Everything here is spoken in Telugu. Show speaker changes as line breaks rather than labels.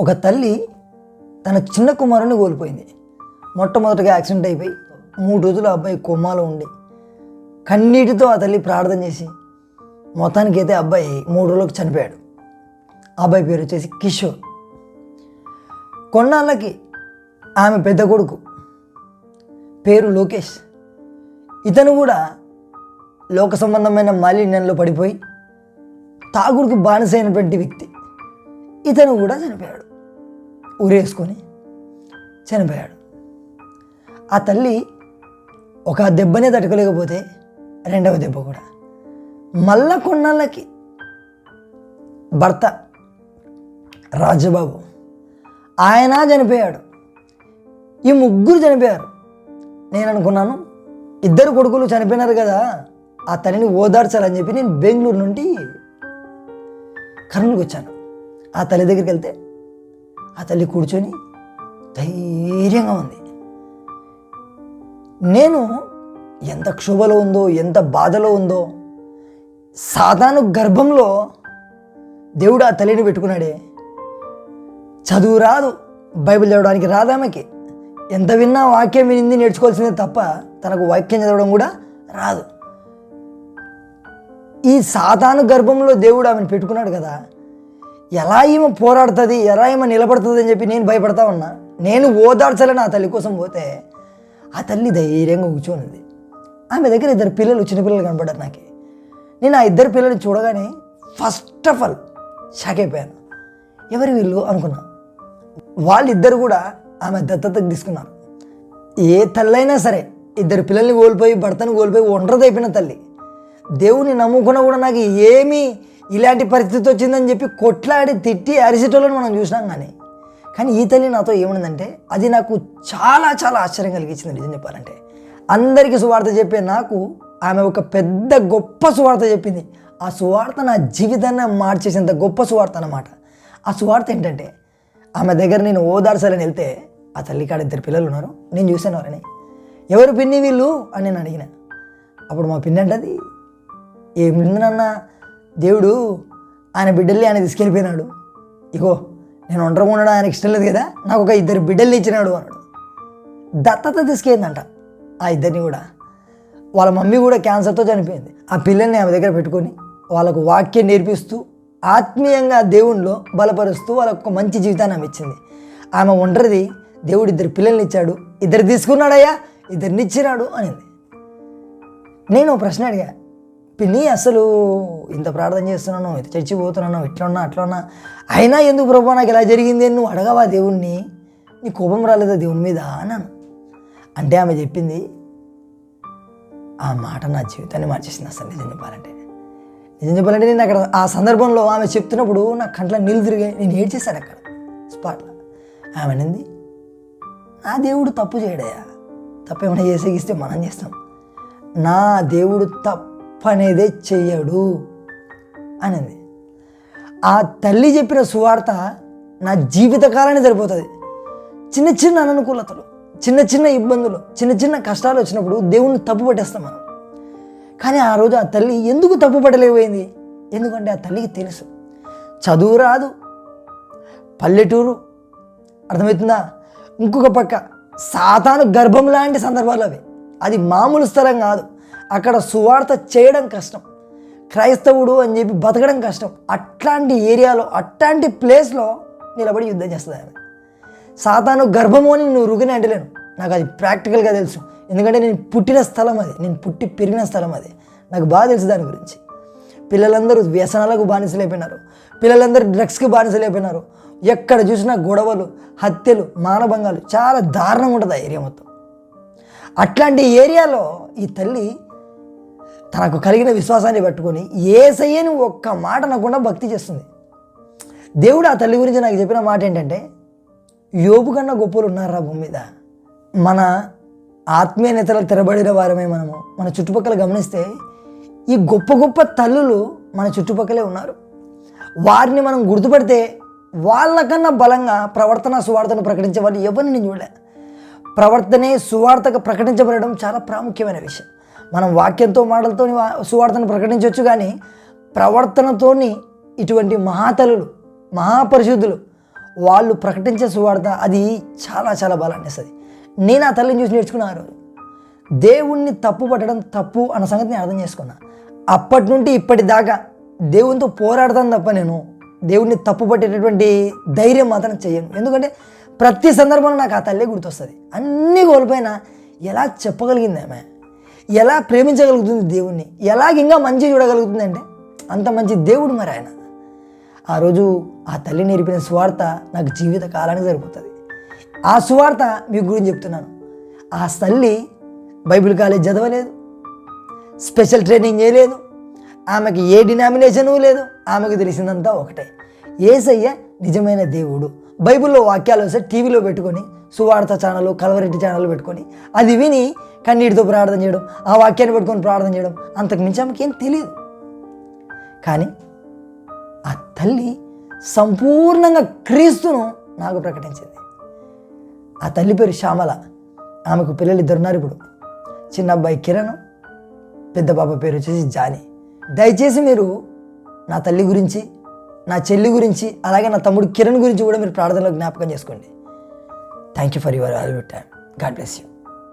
ఒక తల్లి తన చిన్న కుమారుని కోల్పోయింది. మొట్టమొదటిగా యాక్సిడెంట్ అయిపోయి మూడు రోజులు ఆ అబ్బాయి కొమ్మాలో ఉండి కన్నీటితో ఆ తల్లి ప్రార్థన చేసి మొత్తానికి అయితే అబ్బాయి మూడు రోజులకు చనిపోయాడు. అబ్బాయి పేరు వచ్చేసి కిషోర్. కొన్నాళ్ళకి ఆమె పెద్ద కొడుకు పేరు లోకేష్. ఇతను కూడా లోక సంబంధమైన మాలిన్యంలో పడిపోయి తాగుడికి బానిసైనటువంటి వ్యక్తి. ఇతను కూడా చనిపోయాడు. ఊరేసుకొని చనిపోయాడు. ఆ తల్లి ఒక దెబ్బనే తట్టుకోలేకపోతే రెండవ దెబ్బ కూడా. మల్ల కొన్నాళ్ళకి భర్త రాజబాబు ఆయన చనిపోయాడు. ఈ ముగ్గురు చనిపోయారు. నేను అనుకున్నాను ఇద్దరు కొడుకులు చనిపోయినారు కదా ఆ తల్లిని ఓదార్చాలని చెప్పి నేను బెంగళూరు నుండి కర్నూలుకి వచ్చాను. ఆ తల్లి దగ్గరికి వెళ్తే ఆ తల్లి కూర్చొని ధైర్యంగా ఉంది. నేను ఎంత క్షోభలో ఉందో ఎంత బాధలో ఉందో సాధారణ గర్భంలో దేవుడు ఆ తల్లిని పెట్టుకున్నాడే. చదువు రాదు బైబిల్ చదవడానికి రాదు ఆమెకి. ఎంత విన్నా వాక్యం వినింది నేర్చుకోవాల్సిందే తప్ప తనకు వాక్యం చదవడం కూడా రాదు. ఈ సాతాను గర్భంలో దేవుడు ఆమెను పెట్టుకున్నాడు కదా ఎలా ఈమె పోరాడుతుంది ఎలా ఈమె నిలబడుతుంది అని చెప్పి నేను భయపడతా ఉన్నా. నేను ఓదార్చాలని ఆ తల్లి కోసం పోతే ఆ తల్లి ధైర్యంగా కూర్చోనుంది. ఆమె దగ్గర ఇద్దరు పిల్లలు చిన్న పిల్లలు కనబడ్డారు నాకు. నేను ఆ ఇద్దరు పిల్లల్ని చూడగానే ఫస్ట్ ఆఫ్ ఆల్ షాక్ అయిపోయాను. ఎవరు వీళ్ళు అనుకున్నా. వాళ్ళిద్దరు కూడా ఆమె దత్తతకు తీసుకున్నారు. ఏ తల్లైనా సరే ఇద్దరు పిల్లల్ని కోల్పోయి భర్తను కోల్పోయి ఒంటరిదైపోయిన తల్లి. దేవుని నమ్ముకున్నా కూడా నాకు ఏమీ ఇలాంటి పరిస్థితి వచ్చిందని చెప్పి కొట్లాడి తిట్టి అరిసేటోళ్ళని మనం చూసినాం కానీ కానీ ఈ తల్లి నాతో ఏమనిందంటే అది నాకు చాలా చాలా ఆశ్చర్యం కలిగించింది నిజం చెప్పాలంటే. అందరికీ సువార్త చెప్పే నాకు ఆమె ఒక పెద్ద గొప్ప సువార్త చెప్పింది. ఆ సువార్త నా జీవితాన్ని మార్చేసేంత గొప్ప సువార్త అన్నమాట. ఆ సువార్త ఏంటంటే ఆమె దగ్గర నేను ఓదార్చాలని వెళ్తే ఆ తల్లి కాడ ఇద్దరు పిల్లలు ఉన్నారు. నేను చూశాను వారిని ఎవరు పిన్ని వీళ్ళు? అని నేను అడిగిన. అప్పుడు మా పిన్ని అంటది ఏం నాన్న దేవుడు ఆయన బిడ్డల్ని ఆయన తీసుకెళ్ళిపోయినాడు. ఇగో నేను ఒంటరిగా ఉండడం ఆయనకి ఇష్టం లేదు కదా నాకు ఒక ఇద్దరు బిడ్డల్ని ఇచ్చినాడు అన్నాడు. దత్తత తీసుకెళ్ళిందంట ఆ ఇద్దరిని కూడా. వాళ్ళ మమ్మీ కూడా క్యాన్సర్తో చనిపోయింది. ఆ పిల్లల్ని ఆమె దగ్గర పెట్టుకొని వాళ్ళకు వాక్యం నేర్పిస్తూ ఆత్మీయంగా దేవుణ్ణిలో బలపరుస్తూ వాళ్ళకు ఒక మంచి జీవితాన్ని ఆమె ఇచ్చింది. ఆమె ఒంటరిది దేవుడు ఇద్దరు పిల్లల్ని ఇచ్చాడు ఇద్దరు తీసుకున్నాడయ్యా ఇద్దరిని ఇచ్చినాడు అనింది. నేను ప్రశ్న అడిగా పిన్ని అసలు ఇంత ప్రార్థన చేస్తున్నాను ఇంత చచ్చిపోతున్నాను ఇట్లున్నా అట్లున్నా. అట్లా అయినా ఎందుకు ప్రభు నాకు ఇలా జరిగింది అని నువ్వు అడగవా దేవుణ్ణి? నీ కోపం రాలేదా దేవుని మీద? అన్నాను. అంటే ఆమె చెప్పింది ఆ మాట నా జీవితాన్ని మార్చేసింది అసలు నిజం చెప్పాలంటే నిజం చెప్పాలంటే నేను అక్కడ ఆ సందర్భంలో ఆమె చెప్తున్నప్పుడు నా కంట్లో నీళ్ళు తిరిగాయి నేను ఏడ్చేశాను అక్కడ స్పాట్లో. ఆమె అనింది నా దేవుడు తప్పు చేయడయా? తప్పు ఏమైనా చేసేగిస్తే మనం చేస్తాం. నా దేవుడు తప్పు పనేదే చెయ్యడు అనింది. ఆ తల్లి చెప్పిన సువార్త నా జీవితకాలాన్ని సరిపోతుంది. చిన్న చిన్న అననుకూలతలు చిన్న చిన్న ఇబ్బందులు చిన్న చిన్న కష్టాలు వచ్చినప్పుడు దేవుణ్ణి తప్పు పట్టేస్తాం మనం. కానీ ఆ రోజు ఆ తల్లి ఎందుకు తప్పు పట్టలేకపోయింది? ఎందుకంటే ఆ తల్లికి తెలుసు. చదువు రాదు పల్లెటూరు అర్థమవుతుందా? ఇంకొక పక్క సాతాను గర్భం లాంటి సందర్భాలు అవి. అది మామూలు స్థలం కాదు. అక్కడ సువార్త చేయడం కష్టం. క్రైస్తవుడు అని చెప్పి బతకడం కష్టం. అట్లాంటి ఏరియాలో అట్లాంటి ప్లేస్లో నిలబడి యుద్ధం చేస్తుంది ఆమె సాతాను గర్భము అని నువ్వు రుగిన అంటలేను. నాకు అది ప్రాక్టికల్గా తెలుసు. ఎందుకంటే నేను పుట్టిన స్థలం అది. నేను పుట్టి పెరిగిన స్థలం అది. నాకు బాగా తెలుసు దాని గురించి. పిల్లలందరూ వ్యసనాలకు బానిసలైపోయినారు. పిల్లలందరూ డ్రగ్స్కి బానిసలైపోయినారు. ఎక్కడ చూసినా గొడవలు హత్యలు మానభంగాలు చాలా దారుణంగా ఉంటుంది ఆ ఏరియా మొత్తం. అట్లాంటి ఏరియాలో ఈ తల్లి తనకు కలిగిన విశ్వాసాన్ని పట్టుకొని ఏసయ్యని ఒక్క మాట అనకుండా భక్తి చేస్తుంది. దేవుడు ఆ తల్లి గురించి నాకు చెప్పిన మాట ఏంటంటే యోబు కన్నా గొప్పలు ఉన్నారా భూమి మీద. మన ఆత్మీయ నేతలకు తెరబడిన వారమే మనము. మన చుట్టుపక్కల గమనిస్తే ఈ గొప్ప గొప్ప తల్లులు మన చుట్టుపక్కలే ఉన్నారు. వారిని మనం గుర్తుపడితే వాళ్ళకన్నా బలంగా ప్రవర్తన సువార్తను ప్రకటించే వాళ్ళు ఎవరిని చూడలే. ప్రవర్తనే సువార్తగా ప్రకటించబడడం చాలా ప్రాముఖ్యమైన విషయం. మనం వాక్యంతో మాటలతో సువార్తను ప్రకటించవచ్చు కానీ ప్రవర్తనతోని ఇటువంటి మహాతలులు మహాపరిశుద్ధులు వాళ్ళు ప్రకటించే సువార్త అది చాలా చాలా బలాన్ని ఇస్తుంది నేను ఆ తల్లిని చూసి నేర్చుకున్నారు దేవుణ్ణి తప్పు పట్టడం తప్పు అన్న సంగతి నేను అర్థం చేసుకున్నా. అప్పటి నుండి ఇప్పటిదాకా దేవునితో పోరాడతాను తప్ప నేను దేవుణ్ణి తప్పు పట్టేటటువంటి ధైర్యం మాత్రం చేయను. ఎందుకంటే ప్రతి సందర్భంలో నాకు ఆ తల్లే గుర్తొస్తుంది. అన్నీ కోల్పోయినా ఎలా చెప్పగలిగింది ఆమె? ఎలా ప్రేమించగలుగుతుంది దేవుణ్ణి? ఎలాగ ఇంకా మంచి చూడగలుగుతుంది అంటే అంత మంచి దేవుడు మరి ఆయన. ఆ రోజు ఆ తల్లి నేర్పిన స్వార్థ నాకు జీవిత కాలానికి సరిపోతుంది. ఆ సువార్త మీ గురించి చెప్తున్నాను. ఆ తల్లి బైబిల్ కాలేజ్ చదవలేదు. స్పెషల్ ట్రైనింగ్ చేయలేదు. ఆమెకి ఏ డినామినేషను లేదు. ఆమెకు తెలిసిందంతా ఒకటే. ఏసయ్య నిజమైన దేవుడు. బైబిల్లో వాక్యాలు వస్తే టీవీలో పెట్టుకొని సువార్త ఛానల్ కలవరెడ్డి ఛానల్ పెట్టుకొని అది విని కన్నీటితో ప్రార్థన చేయడం ఆ వాక్యాన్ని పెట్టుకొని ప్రార్థన చేయడం అంతకు మించి ఆమెకి ఏం తెలియదు కానీ ఆ తల్లి సంపూర్ణంగా క్రీస్తును నాకు ప్రకటించింది. ఆ తల్లి పేరు శ్యామల. ఆమెకు పిల్లలు ఇద్దరున్నారు ఇప్పుడు. చిన్న అబ్బాయి కిరణ్ పెద్ద బాబా పేరు వచ్చేసి జానీ. దయచేసి మీరు నా తల్లి గురించి నా చెల్లి గురించి అలాగే నా తమ్ముడు కిరణ్ గురించి కూడా మీరు ప్రార్థనలో జ్ఞాపకం చేసుకోండి. Thank you for your value time God bless you